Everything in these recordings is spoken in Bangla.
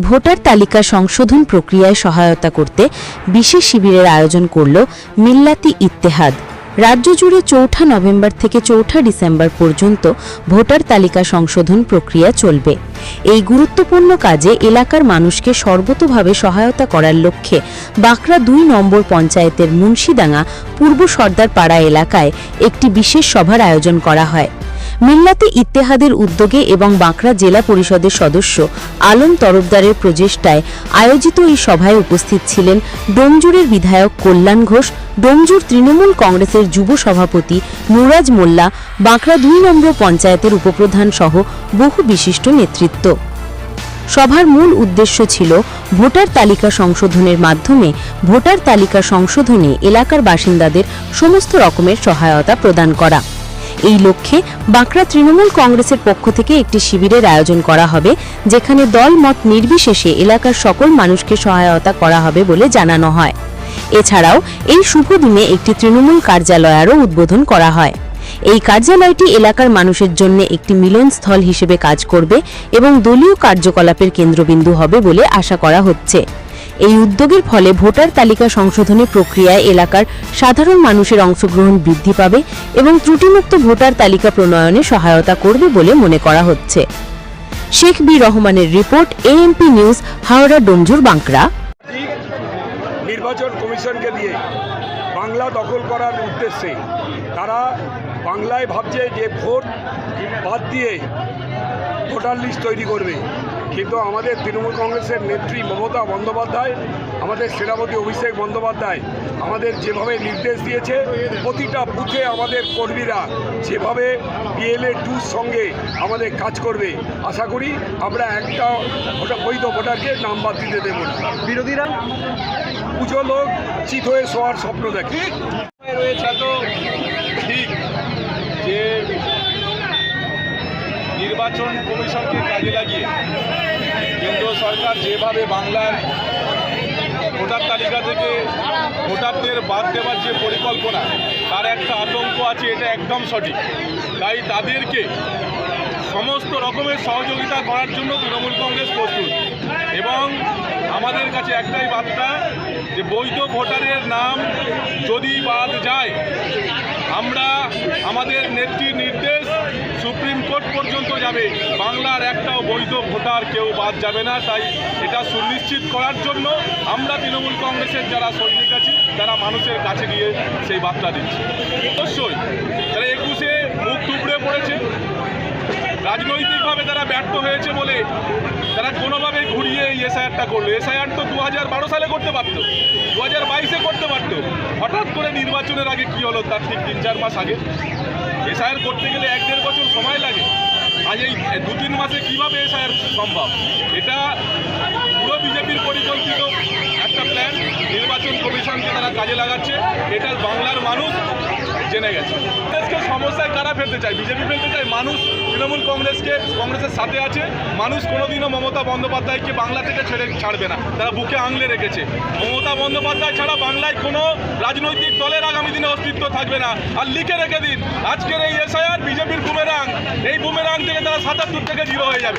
ভোটার তালিকা সংশোধন প্রক্রিয়ায় সহায়তা করতে বিশেষ শিবিরের আয়োজন করল মিল্লাতি ইত্তেহাদ। রাজ্য জুড়ে চৌঠা নভেম্বর থেকে চৌঠা ডিসেম্বর পর্যন্ত ভোটার তালিকা সংশোধন প্রক্রিয়া চলবে। এই গুরুত্বপূর্ণ কাজে এলাকার মানুষকে সর্বতোভাবে সহায়তা করার লক্ষ্যে বাঁকড়া দুই নম্বর পঞ্চায়েতের মুন্সিডাঙ্গা পূর্ব সর্দার পাড়া এলাকায় একটি বিশেষ সভার আয়োজন করা হয়। মিল্লাতে ইত্তেহাদের উদ্যোগে এবং বাঁকড়া জেলা পরিষদের সদস্য আলম তরফদারের প্রচেষ্টায় আয়োজিত এই সভায় উপস্থিত ছিলেন ডোমজুরের বিধায়ক কল্যাণ ঘোষ ডোমজুর তৃণমূল কংগ্রেসের যুব সভাপতি নুরাজ মোল্লা, বাঁকড়া দুই নম্বর পঞ্চায়েতের উপপ্রধান সহ বহু বিশিষ্ট নেতৃত্ব। সভার মূল উদ্দেশ্য ছিল ভোটার তালিকা সংশোধনের মাধ্যমে ভোটার তালিকা সংশোধনে এলাকার বাসিন্দাদের সমস্ত রকমের সহায়তা প্রদান করা। এই লক্ষ্যে বাঁকড়া তৃণমূল কংগ্রেসের পক্ষ থেকে একটি শিবিরের আয়োজন করা হবে, যেখানে দল মত নির্বিশেষে এলাকার সকল মানুষকে সহায়তা করা হবে বলে জানানো হয়। এছাড়াও, এই শুভ দিনে একটি তৃণমূল কার্যালয়েরও উদ্বোধন করা হয়। এই কার্যালয়টি এলাকার মানুষের জন্য একটি মিলনস্থল হিসেবে কাজ করবে এবং দলীয় কার্যকলাপের কেন্দ্রবিন্দু হবে বলে আশা করা হচ্ছে। এই উদ্যোগের ফলে ভোটার তালিকা সংশোধনের প্রক্রিয়ায় এলাকার সাধারণ মানুষের অংশগ্রহণ বৃদ্ধি পাবে এবং ত্রুটিমুক্ত ভোটার তালিকা প্রণয়নে সহায়তা করবে বলে মনে করা হচ্ছে। শেখ বি রহমানের report AMP news, Howrah, Domjur, Bankra. নির্বাচন কমিশনকে দিয়ে বাংলা দখল করার উদ্দেশ্যে তারা বাংলায় ভাবছে যে ভোট বাদ দিয়ে ভোটার লিস্ট তৈরি করবে। কিন্তু আমাদের তৃণমূল কংগ্রেসের নেত্রী মমতা বন্দ্যোপাধ্যায় আমাদের সেনাপতি অভিষেক বন্দ্যোপাধ্যায় আমাদের যেভাবে নির্দেশ দিয়েছে প্রতিটা বুথে আমাদের কর্মীরা যেভাবে বিএলএ টুর সঙ্গে আমাদের কাজ করবে আশা করি আমরা একটা বৈধ ভোটারকে নাম বাদ দিতে দেবো না। বিরোধীরা? পুজো লোক চিত হয়ে শোয়ার স্বপ্ন দেখে। রয়েছে তো ঠিক যে নির্বাচন কমিশনকে কাজে লাগিয়ে কেন্দ্র সরকার যেভাবে বাংলার ভোটার তালিকা থেকে ভোটারদের বাদ দেওয়ার যে পরিকল্পনা, তার একটা আতঙ্ক আছে, এটা একদম সঠিক। তাই তাদেরকে সমস্ত রকমের সহযোগিতা করার জন্য তৃণমূল কংগ্রেস প্রস্তুত। এবং আমাদের কাছে একটাই বার্তা যে বৈধ ভোটারের নাম যদি বাদ যায়, আমরা আমাদের নেত্রীর নির্দেশ যাবে। বাংলার একটাও বৈধ ভোটার কেউ বাদ যাবে না, তাই এটা সুনিশ্চিত করার জন্য আমরা তৃণমূল কংগ্রেসের যারা সৈনিক আছি, তারা মানুষের কাছে গিয়ে সেই বার্তা দিচ্ছি। অবশ্যই, তারা একুশে মুখ টুকরে পড়েছে। রাজনৈতিকভাবে তারা ব্যর্থ হয়েছে বলে তারা কোনোভাবে ঘুরিয়ে এই এসআইআরটা করল। এসআইআর তো দু হাজার বারো সালে করতে পারতো দু হাজার বাইশে করতে পারতো। হঠাৎ করে নির্বাচনের আগে কি হলো? তার ঠিক তিন চার মাস আগে। এসআইআর করতে গেলে এক দেড় বছর সময় লাগে। আজ এই দু তিন মাসে কীভাবে এসার সম্ভব? এটা পুরো বিজেপির পরিকল্পিত একটা প্ল্যান নির্বাচন কমিশনকে তারা কাজে লাগাচ্ছে, এটা বাংলার মানুষ জেনে গেছে। সমস্যায় কারা ফেলতে চায়? বিজেপি ফেলতে চায় মানুষ, তৃণমূল কংগ্রেসকে, কংগ্রেসের সাথে আছে। মানুষ কোনোদিনও মমতা বন্দ্যোপাধ্যায়কে বাংলা থেকে ছেড়ে ছাড়বে না। তারা বুকে আংলে রেখেছে। মমতা বন্দ্যোপাধ্যায় ছাড়া বাংলায় কোনো রাজনৈতিক দলের আগামী দিনে অস্তিত্ব থাকবে না। আর লিখে রেখে দিন, আজকের এই এসআইআর বিজেপির বুমেরাং, এই বুমেরাং থেকে তারা সাতাত্তর থেকে জিরো হয়ে যাবে।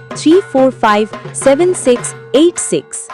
Three, four, five, seven, six, eight, six.